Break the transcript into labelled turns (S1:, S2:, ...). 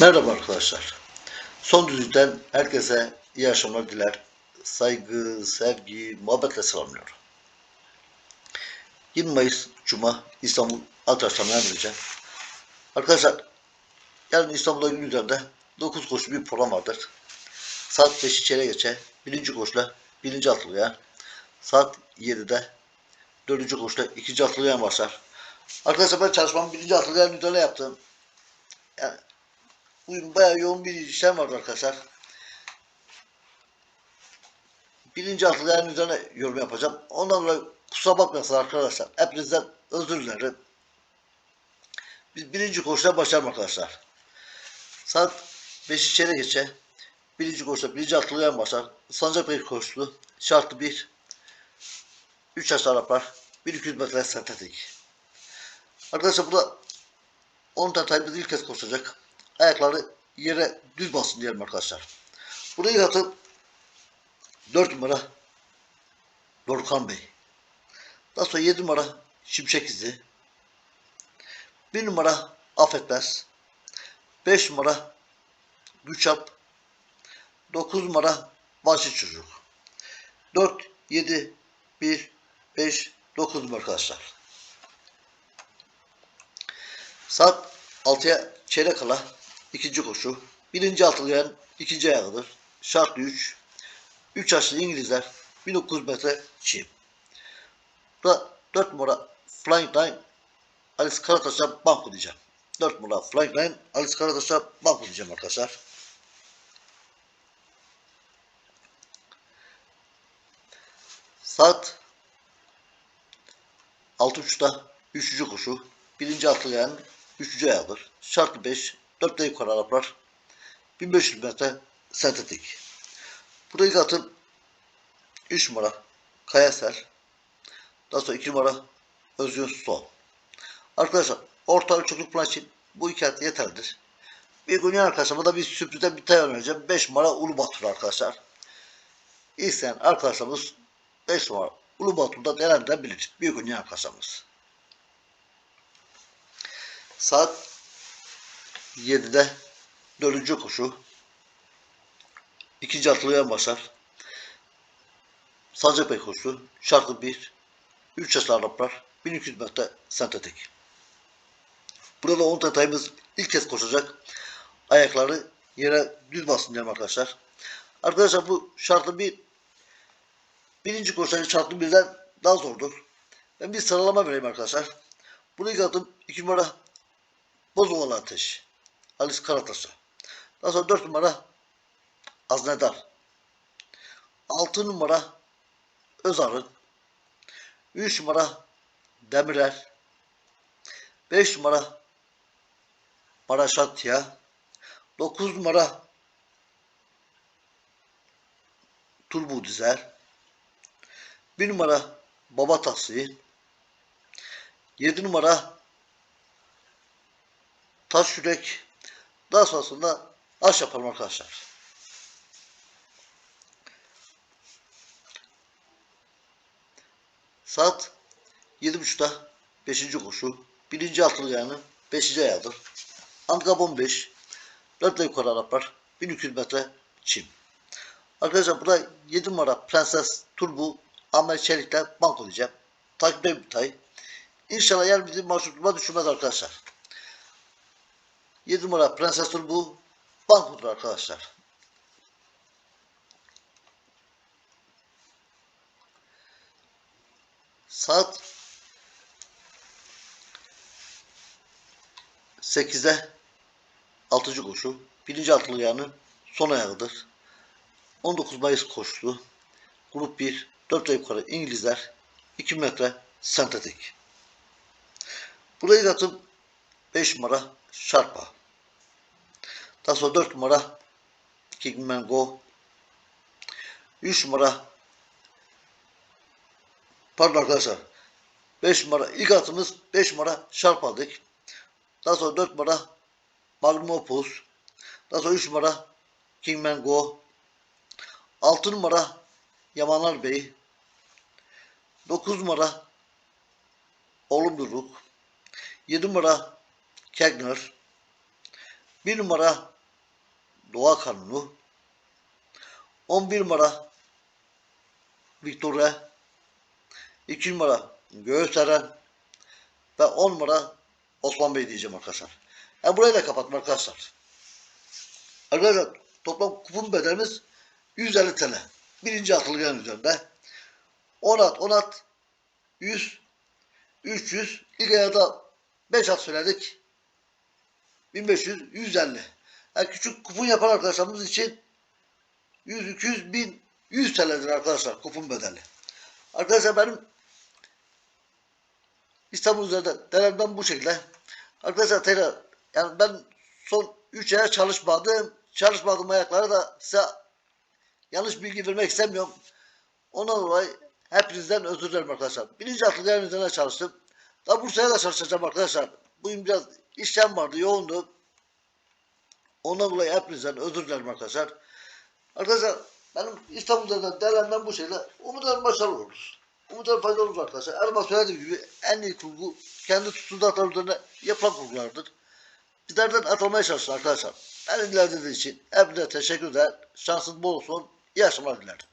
S1: Merhaba arkadaşlar. Son düzlükten herkese iyi akşamlar diler. Saygı, sevgi, muhabbetle selamlıyorum. 20 Mayıs Cuma İstanbul Ataş'tan vereceğim. Arkadaşlar yarın İstanbul'da gün üzerinde 9 koşu bir program vardır. Saat 5 içeri geçe birinci koşula birinci atlıya saat 7'de dördüncü koşula ikinci atlıya başlar. Arkadaşlar ben çalışmamı birinci atlıya üzerine yaptım. Yani Bugün bayağı yoğun bir işlem vardı arkadaşlar. Birinci atlıların üzerine yorum yapacağım. Ondan dolayı kusura bakmasın arkadaşlar. Hepinizden özür dilerim. Biz birinci koşuda başlayalım arkadaşlar. Saat 5 içeri geçe. Birinci koşuda birinci atlıyan başlar. Sancakbey koşulu. Şartlı 1. 3 yaş Araplar. 1200 metre sentetik. Arkadaşlar burada 10 tatayımız ilk kez koşacak ayakları yere düz basın diyelim arkadaşlar. Burayı atıp 4 numara Dorkan Bey. Daha sonra 7 numara Şimşek izi. 1 numara Affetmez. 5 numara Güçap. 9 numara Vahşi Çocuk. 4, 7, 1, 5, 9 numara arkadaşlar. Saat 6'ya çeyrek kala ikinci koşu. Birinci atlayan ikinci ayağıdır. Şartlı 3. 3 yaşlı İngilizler 1900 metre çim. Burada 4 numara Flying Line Alice Karataş'a banko diyeceğim. 4 numara Flying Line Alice Karataş'a banko diyeceğim arkadaşlar. Saat 6.30'da 3. koşu. Birinci atlayan 3. ayağıdır. Şartlı 5. 4 yukarı Araplar. 1500 metre sentetik. Burayı atın 3 numara Kayasel. Daha sonra 2 numara Özgür Sol. Arkadaşlar orta ölçeklük plan için bu iki at yeterlidir. Bir gün arkadaşlar da bir sürprizden bir tane önereceğim. 5 numara Ulubatur arkadaşlar. İsteyen arkadaşlarımız 5 numara Ulubatur'da değerlendirebilir. Bir gün arkadaşlarımız. Saat 7'de dördüncü koşu. İkinci atlıyan basar. Sancakbey koşusu. Şartlı 1. 3 yaşlı Araplar. 1200 metre sentetik. Burada 10 tatayımız ilk kez koşacak. Ayakları yere düz basın arkadaşlar. Arkadaşlar bu şartlı bir birinci koşucu şartlı birden daha zordur. Ben bir sıralama vereyim arkadaşlar. Bunu ilk adım 2 numara Bozovalı Ateş. Alice Karataş'a. Daha sonra 4 numara Aznedar. 6 numara Özarın. 3 numara Demirer. 5 numara Maraşatya. 9 numara Turbu Dizer. 1 numara Baba Tahsin. 7 numara Taş Yürek daha sonrasında aş yapalım arkadaşlar. Saat 7.30'da 5. koşu. 1. altılı yani 5. ayağıdır. Antgabon 5. 4 yukarı Araplar. 1200 metre çim. Arkadaşlar burada 7 numara Prenses Turbu Ahmet Çelik'le banko diyeceğim. Takipte bir tay. İnşallah yer bizim marşrutuma düşmez arkadaşlar. 7 numara Prenses Turbu bankodur arkadaşlar. Saat 8'de 6. koşu. Birinci altılı yanı son ayağıdır. 19 Mayıs koşusu. Grup 1. 4 yukarı İngilizler. 2 metre sentetik. Burayı katım 5 numara Şarpa. Daha sonra 4 numara Kingman Go. 3 numara pardon arkadaşlar 5 numara ilk atımız 5 numara Sharp aldık. Daha sonra 4 numara Magnum Opus. Daha sonra 3 numara Kingman Go. 6 numara Yamanlar Bey. 9 numara Oğlum Duruk. 7 numara Kegner. Bir numara Doğa Kanunu. 11 numara Victoria. 2 numara Göğüseren. Ve 10 numara Osman Bey diyeceğim arkadaşlar. Yani burayı da kapatma arkadaşlar. Arkadaşlar toplam kupon bedelimiz 150 TL. Birinci atılgan üzerinde. 10 at 10 at 100 300 ilk ayda 5 at söyledik. 1500 150. Yani küçük kupon yapan arkadaşlarımız için 100 200 1000 100 TL'dir arkadaşlar kupon bedeli. Arkadaşlar benim İstanbul üzerinde denemem bu şekilde. Arkadaşlar tekrar yani ben son 3 ay çalışmadım. Çalışmadığım ayakları da size yanlış bilgi vermek istemiyorum. Ondan dolayı hepinizden özür dilerim arkadaşlar. Birinci atlıların üzerine çalıştım. Daha Bursa'ya da çalışacağım arkadaşlar. Bugün biraz işlem vardı, yoğundu. Ondan dolayı hepinizden özür dilerim arkadaşlar. Arkadaşlar benim İstanbul'da denemem bu şekilde. Umudarım başarılı oluruz. Umudarım faydalı olur arkadaşlar. Erman söylediğim gibi en iyi kurgu kendi tutuldakları üzerine yapılan kurgulardır. Bizlerden atılmaya çalışın arkadaşlar. Ben ilgilendiğiniz için hepinize teşekkür eder. Şansınız bol olsun. İyi akşamlar dilerim.